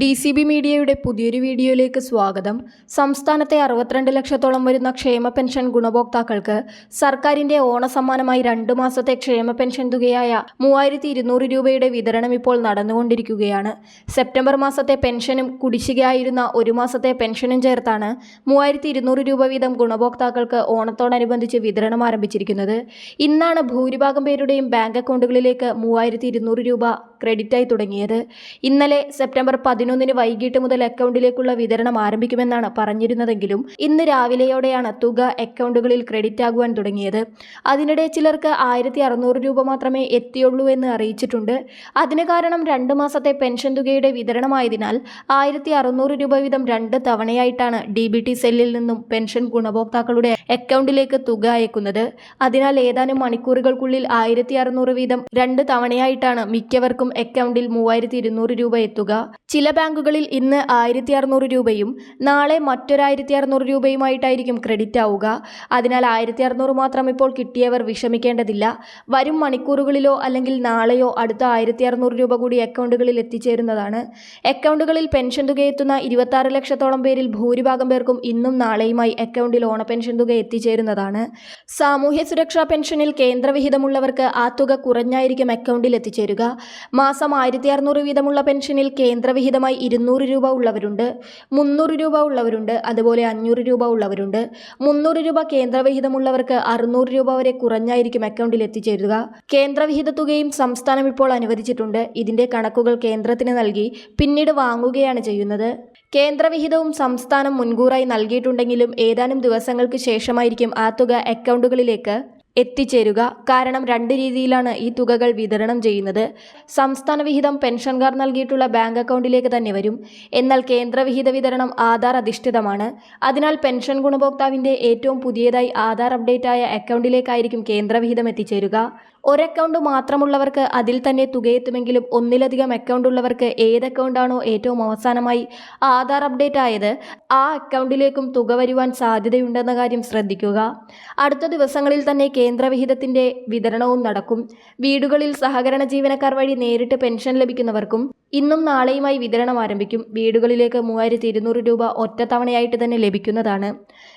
D C B മീഡിയയുടെ പുതിയൊരു വീഡിയോയിലേക്ക് സ്വാഗതം. സംസ്ഥാനത്തെ അറുപത്തിരണ്ട് ലക്ഷത്തോളം വരുന്ന ക്ഷേമ പെൻഷൻ ഗുണഭോക്താക്കൾക്ക് സർക്കാരിന്റെ ഓണസമ്മാനമായി രണ്ടു മാസത്തെ ക്ഷേമ പെൻഷൻ തുകയായ മൂവായിരത്തി ഇരുന്നൂറ് രൂപയുടെ വിതരണം ഇപ്പോൾ നടന്നുകൊണ്ടിരിക്കുകയാണ്. സെപ്റ്റംബർ മാസത്തെ പെൻഷനും കുടിശ്ശികയായിരുന്ന ഒരു മാസത്തെ പെൻഷനും ചേർത്താണ് മൂവായിരത്തി ഇരുന്നൂറ് രൂപ വീതം ഗുണഭോക്താക്കൾക്ക് ഓണത്തോടനുബന്ധിച്ച് വിതരണം ആരംഭിച്ചിരിക്കുന്നത്. ഇന്നാണ് ഭൂരിഭാഗം പേരുടെയും ബാങ്ക് അക്കൗണ്ടുകളിലേക്ക് മൂവായിരത്തി രൂപ ക്രെഡിറ്റായി തുടങ്ങിയത്. ഇന്നലെ സെപ്റ്റംബർ പതിനൊന്നിന് വൈകിട്ട് മുതൽ അക്കൗണ്ടിലേക്കുള്ള വിതരണം ആരംഭിക്കുമെന്നാണ് പറഞ്ഞിരുന്നതെങ്കിലും ഇന്ന് രാവിലെയോടെയാണ് തുക അക്കൗണ്ടുകളിൽ ക്രെഡിറ്റ് ആകുവാൻ തുടങ്ങിയത്. അതിനിടെ ചിലർക്ക് ആയിരത്തി അറുന്നൂറ് രൂപ മാത്രമേ എത്തിയുള്ളൂ എന്ന് അറിയിച്ചിട്ടുണ്ട്. അതിന് കാരണം രണ്ട് മാസത്തെ പെൻഷൻ തുകയുടെ വിതരണമായതിനാൽ ആയിരത്തി അറുന്നൂറ് രൂപ വീതം രണ്ട് തവണയായിട്ടാണ് ഡി ബി ടി സെല്ലിൽ നിന്നും പെൻഷൻ ഗുണഭോക്താക്കളുടെ അക്കൗണ്ടിലേക്ക് തുക അയക്കുന്നത്. അതിനാൽ ഏതാനും മണിക്കൂറുകൾക്കുള്ളിൽ ആയിരത്തി അറുന്നൂറ് വീതം രണ്ട് തവണയായിട്ടാണ് മിക്കവർക്കും അക്കൗണ്ടിൽ മൂവായിരത്തി ഇരുന്നൂറ് രൂപ എത്തുക. ചില ബാങ്കുകളിൽ ഇന്ന് ആയിരത്തി അറുന്നൂറ് രൂപയും നാളെ മറ്റൊരായിരത്തി അറുന്നൂറ് രൂപയുമായിട്ടായിരിക്കും ക്രെഡിറ്റ് ആവുക. അതിനാൽ ആയിരത്തി അറുന്നൂറ് മാത്രം ഇപ്പോൾ കിട്ടിയവർ വിഷമിക്കേണ്ടതില്ല. വരും മണിക്കൂറുകളിലോ അല്ലെങ്കിൽ നാളെയോ അടുത്ത ആയിരത്തി അറുന്നൂറ് രൂപ കൂടി അക്കൗണ്ടുകളിൽ എത്തിച്ചേരുന്നതാണ്. അക്കൗണ്ടുകളിൽ പെൻഷൻ തുക എത്തുന്ന ഇരുപത്തി ലക്ഷത്തോളം പേരിൽ ഭൂരിഭാഗം പേർക്കും ഇന്നും നാളെയുമായി അക്കൗണ്ടിൽ ഓണ പെൻഷൻ തുക എത്തിച്ചേരുന്നതാണ്. സാമൂഹ്യ സുരക്ഷാ പെൻഷനിൽ കേന്ദ്രവിഹിതമുള്ളവർക്ക് ആ തുക കുറഞ്ഞായിരിക്കും അക്കൗണ്ടിൽ എത്തിച്ചേരുക. മാസം ആയിരത്തി അറുന്നൂറ് വീതമുള്ള പെൻഷനിൽ കേന്ദ്രവിഹിതമായി ഇരുന്നൂറ് രൂപ ഉള്ളവരുണ്ട് മുന്നൂറ് രൂപ ഉള്ളവരുണ്ട് അതുപോലെ അഞ്ഞൂറ് രൂപ ഉള്ളവരുണ്ട്. മുന്നൂറ് രൂപ കേന്ദ്രവിഹിതമുള്ളവർക്ക് അറുന്നൂറ് രൂപ വരെ കുറഞ്ഞായിരിക്കും അക്കൗണ്ടിൽ എത്തിച്ചേരുക. കേന്ദ്രവിഹിത തുകയും സംസ്ഥാനം ഇപ്പോൾ അനുവദിച്ചിട്ടുണ്ട്. ഇതിന്റെ കണക്കുകൾ കേന്ദ്രത്തിന് നൽകി പിന്നീട് വാങ്ങുകയാണ് ചെയ്യുന്നത്. കേന്ദ്രവിഹിതവും സംസ്ഥാനം മുൻകൂറായി നൽകിയിട്ടുണ്ടെങ്കിലും ഏതാനും ദിവസങ്ങൾക്ക് ശേഷമായിരിക്കും ആ തുക അക്കൗണ്ടുകളിലേക്ക് എത്തിച്ചേരുക. കാരണം രണ്ട് രീതിയിലാണ് ഈ തുകകൾ വിതരണം ചെയ്യുന്നത്. സംസ്ഥാന വിഹിതം പെൻഷൻകാർ നൽകിയിട്ടുള്ള ബാങ്ക് അക്കൗണ്ടിലേക്ക് തന്നെ വരും. എന്നാൽ കേന്ദ്രവിഹിത വിതരണം ആധാർ അധിഷ്ഠിതമാണ്. അതിനാൽ പെൻഷൻ ഗുണഭോക്താവിന്റെ ഏറ്റവും പുതിയതായി ആധാർ അപ്ഡേറ്റ് ആയ അക്കൗണ്ടിലേക്കായിരിക്കും കേന്ദ്രവിഹിതം എത്തിച്ചേരുക. ഒരക്കൗണ്ട് മാത്രമുള്ളവർക്ക് അതിൽ തന്നെ തുകയെത്തുമെങ്കിലും ഒന്നിലധികം അക്കൗണ്ട് ഉള്ളവർക്ക് ഏത് അക്കൗണ്ടാണോ ഏറ്റവും അവസാനമായി ആധാർ അപ്ഡേറ്റ് ആയത് ആ അക്കൗണ്ടിലേക്കും തുക വരുവാൻ സാധ്യതയുണ്ടെന്ന കാര്യം ശ്രദ്ധിക്കുക. അടുത്ത ദിവസങ്ങളിൽ തന്നെ കേന്ദ്രവിഹിതത്തിന്റെ വിതരണവും നടക്കും. വീടുകളിൽ സഹകരണ ജീവനക്കാർ വഴി നേരിട്ട് പെൻഷൻ ലഭിക്കുന്നവർക്കും ഇന്നും നാളെയുമായി വിതരണം ആരംഭിക്കും. വീടുകളിലേക്ക് മൂവായിരത്തി ഇരുന്നൂറ് രൂപ ഒറ്റത്തവണയായിട്ട് തന്നെ ലഭിക്കുന്നതാണ്.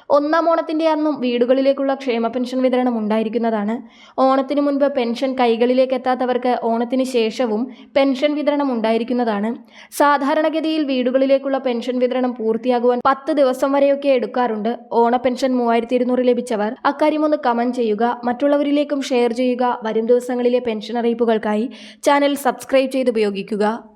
ഒന്നാം ഓണത്തിന്റെ അന്നും വീടുകളിലേക്കുള്ള ക്ഷേമ പെൻഷൻ വിതരണം ഉണ്ടായിരിക്കുന്നതാണ്. ഓണത്തിന് മുൻപ് പെൻഷൻ കൈകളിലേക്ക് എത്താത്തവർക്ക് ഓണത്തിന് ശേഷവും പെൻഷൻ വിതരണം ഉണ്ടായിരിക്കുന്നതാണ്. സാധാരണഗതിയിൽ വീടുകളിലേക്കുള്ള പെൻഷൻ വിതരണം പൂർത്തിയാകുവാൻ പത്ത് ദിവസം വരെയൊക്കെ എടുക്കാറുണ്ട്. ഓണ പെൻഷൻ മൂവായിരത്തി ഇരുന്നൂറ് ലഭിച്ചവർ അക്കാര്യം ഒന്ന് കമന്റ് ചെയ്യുക മറ്റുള്ളവരിലേക്കും ഷെയർ ചെയ്യുക. വരും ദിവസങ്ങളിലെ പെൻഷൻ അറിയിപ്പുകൾക്കായി ചാനൽ സബ്സ്ക്രൈബ് ചെയ്ത് ഉപയോഗിക്കുക.